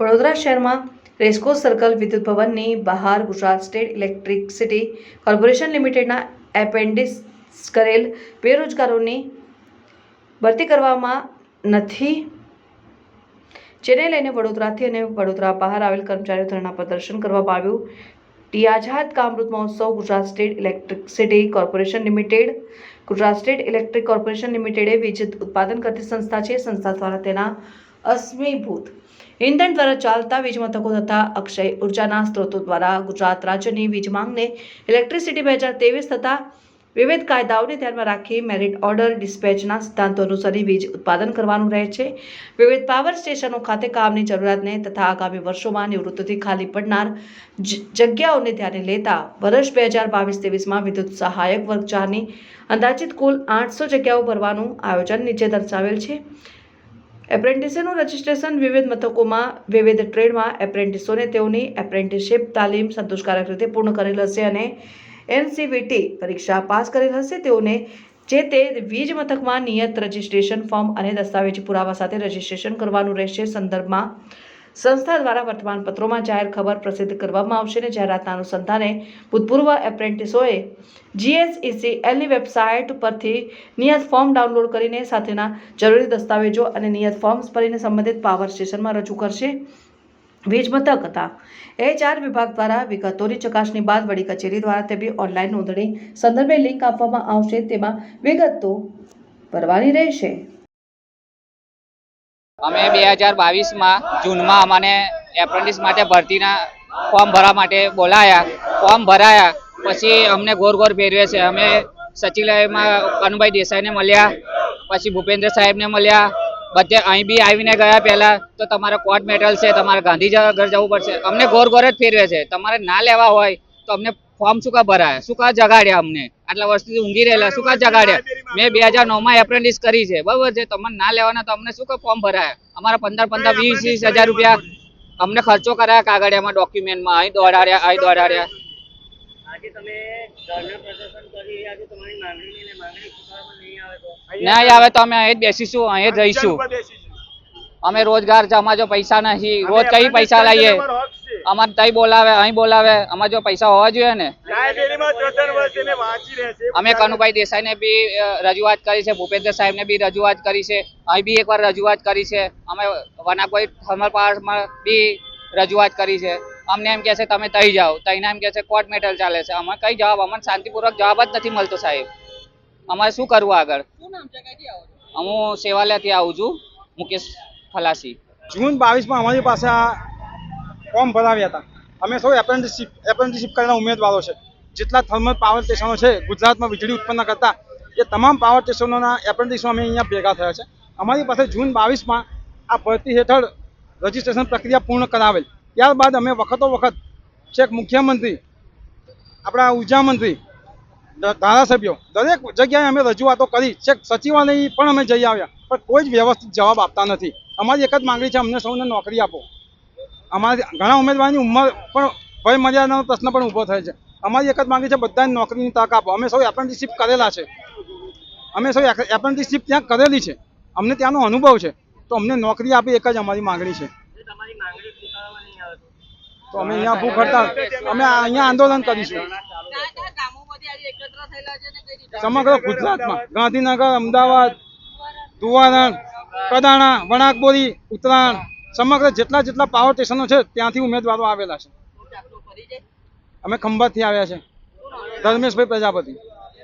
વડોદરા શહેરમાં રેસ્કો સર્કલ વિદ્યુત ભવનની બહાર ગુજરાત સ્ટેટ ઇલેક્ટ્રિસિટી કોર્પોરેશન લિમિટેડના એપેન્ડિસ કરેલ બેરોજગારોની ભરતી કરવામાં નથી. જેને લઈને વડોદરાથી અને વડોદરા બહાર આવેલ કર્મચારીઓ ધરણા પ્રદર્શન કરવામાં આવ્યું. ટી આઝાદ કામૃત મહોત્સવ Gujarat state electricity corporation limited. Gujarat state electric corporation લિમિટેડે વીજ ઉત્પાદન કરતી સંસ્થા છે. સંસ્થા દ્વારા તેના અશ્મિભૂત ઇંધણ દ્વારા ચાલતા વીજ મથકો તથા અક્ષય ઉર્જાના સ્ત્રોતો દ્વારા ગુજરાત રાજ્યની વીજ માંગને ઇલેક્ટ્રિસિટી બે હજાર ત્રેવીસ તથા વિવિધ કાયદાઓને ધ્યાનમાં રાખી મેરિટ ઓર્ડર ડિસ્પેચના સિદ્ધાંતો અનુસરી વીજ ઉત્પાદન કરવાનું રહે છે. વિવિધ પાવર સ્ટેશનો ખાતે કામની જરૂરિયાતને તથા આગામી વર્ષોમાં નિવૃત્તિથી ખાલી પડનાર જગ્યાઓને ધ્યાને લેતા વર્ષ બે હજાર બાવીસ ત્રેવીસમાં વિદ્યુત સહાયક વર્ગ ચારની અંદાજિત કુલ આઠસો જગ્યાઓ ભરવાનું આયોજન નીચે દર્શાવેલ છે. એપ્રેન્ટિસોનું રજિસ્ટ્રેશન વિવિધ મથકોમાં, વિવિધ ટ્રેડમાં એપ્રેન્ટિસોને તેઓની એપ્રેન્ટિસશીપ, તાલીમ સંતોષકારક રીતે પૂર્ણ કરેલ હશે અને એનસીવીટી પરીક્ષા પાસ કરેલ હશે. તેઓને જે તે વીજ મથકમાં નિયત રજિસ્ટ્રેશન ફોર્મ અને દસ્તાવેજી પુરાવા સાથે રજિસ્ટ્રેશન કરવાનું રહેશે. સંદર્ભમાં સંસ્થા દ્વારા વર્તમાનપત્રોમાં જાહેર ખબર પ્રસિદ્ધ કરવામાં આવશે અને જાહેરાતના અનુસંધાને ભૂતપૂર્વ એપ્રેન્ટિસોએ જીએસઈસી એલની વેબસાઇટ પરથી નિયત ફોર્મ ડાઉનલોડ કરીને સાથેના જરૂરી દસ્તાવેજો અને નિયત ફોર્મ્સ ભરીને સંબંધિત પાવર સ્ટેશનમાં રજૂ કરશે. વીજ મથક હતા એ ચાર વિભાગ દ્વારા વિગતોની ચકાસણી બાદ વડી કચેરી દ્વારા તે બી ઓનલાઈન નોંધણી સંદર્ભે લિંક આપવામાં આવશે. તેમાં વિગતો ભરવાની રહેશે. અમે બે હજાર બાવીસમાં જૂનમાં અમને એપ્રેન્ટિસ માટે ભરતીના ફોર્મ ભરવા માટે બોલાયા. ફોર્મ ભરાયા. પછી અમને ગોર ગોર ફેરવે છે. અમે સચિવાલયમાં કનુભાઈ દેસાઈને મળ્યા. પછી ભૂપેન્દ્ર સાહેબને મળ્યા. બધે અહીં બી આવીને ગયા પહેલા. તો તમારે કોર્ટ મેટલ છે, તમારે ગાંધીનગર જવું પડશે. અમને ગોર ગોર જ ફેરવે છે. તમારે ના લેવા હોય તો અમને ફોર્મ શું કા ભરાય? શું કા જગાડ્યા અમને? આટલા વર્ષથી ઊંઘી રહેલા શું કા જગાડ્યા? મેં બે હજાર નવમાં એપ્રેન્ટિસ કરી છે બરોબર છે? તમને ના લેવાના તો અમને શું કા ફોર્મ ભરાયા? અમારા પંદર પંદર વીસ વીસ હજાર રૂપિયા અમને ખર્ચો કરાયા કાગળિયામાં ડોક્યુમેન્ટમાં અહીં દોડાડ્યા અહીં દોડાડ્યા. ને માંગણી સ્વીકારવામાં નહીં આવે તો? નહીં આવે તો અમે અહીં જ બેસીશું અહીં જ રહીશું. અમે રોજગાર છે અમારે જો પૈસા નથી. રોજ કઈ પૈસા લાવીએ અમારે તઈ બોલાવે અહીં બોલાવે અમારે જો પૈસા હોવા જોઈએ ને? અમે કનુભાઈ દેસાઈને બી રજૂઆત કરી છે ભૂપેન્દ્ર સાહેબને બી રજૂઆત કરી છે. અહીં બી એકવાર રજૂઆત કરી છે. અમે વનાકોઈ થર્મલ પાવરમાં બી રજૂઆત કરી છે. અમને એમ કહે છે તમે તઈ જાઓ. તહીને એમ કહે છે કોર્ટ મેટલ ચાલે છે. અમે કઈ જવાબ અમને શાંતિપૂર્વક જવાબ જ નથી મળતો સાહેબ. અમારે શું કરવું આગળ? હું સેવાલયથી આવું છું મુકેશ ફલાસી. જૂન બાવીસમાં અમારી પાસે આ ફોર્મ ભરાવ્યા હતા. અમે સૌ એપ્રેન્ટિસશીપ એપ્રેન્ટિસશીપ કરેલા ઉમેદવારો છે. જેટલા થર્મલ પાવર સ્ટેશનો છે, ગુજરાતમાં વીજળી ઉત્પન્ન કરતા એ તમામ પાવર સ્ટેશનોના એપ્રેન્ટિસો અમે અહીંયા ભેગા થયા છે. અમારી પાસે જૂન બાવીસમાં આ ભરતી હેઠળ રજીસ્ટ્રેશન પ્રક્રિયા પૂર્ણ કરાવેલ. ત્યારબાદ અમે વખતો વખત છેક મુખ્યમંત્રી, આપણા ઊર્જા મંત્રી ધારાસભ્યો, દરેક જગ્યાએ અમે રજૂઆતો કરી, છેક સચિવાલય પણ અમે જઈ આવ્યા. પણ કોઈ જ વ્યવસ્થિત જવાબ આપતા નથી. અમારી એક જ માંગણી છે, અમને સૌને નોકરી આપો. અમારી ઘણા ઉમેદવારની ઉંમર પણ ભય મર્યાદાનો પ્રશ્ન પણ ઊભો થાય છે. અમારી એક જ માંગણી છે બધાને નોકરીની તક આપો. અમે સૌ એપ્રેન્ટિસશીપ કરેલા છે. અમે સૌ એપ્રેન્ટિસશીપ ત્યાં કરેલી છે. અમને ત્યાંનો અનુભવ છે. તો અમને નોકરી આપી એક જ અમારી માંગણી છે. તો અમે અહીંયા ભૂખ હડતાલ અમે અહીંયા આંદોલન કરીશું. સમગ્ર ગુજરાતમાં ગાંધીનગર, અમદાવાદ ધુવારણ કડાણા, વણાકબોરી, ઉત્તરાયણ, સમગ્ર જેટલા જેટલા પાવર સ્ટેશનો છે, ત્યાંથી ઉમેદવારો આવેલા છે. અમે ખંભાતથી આવ્યા છે. ધર્મેશભાઈ પ્રજાપતિ.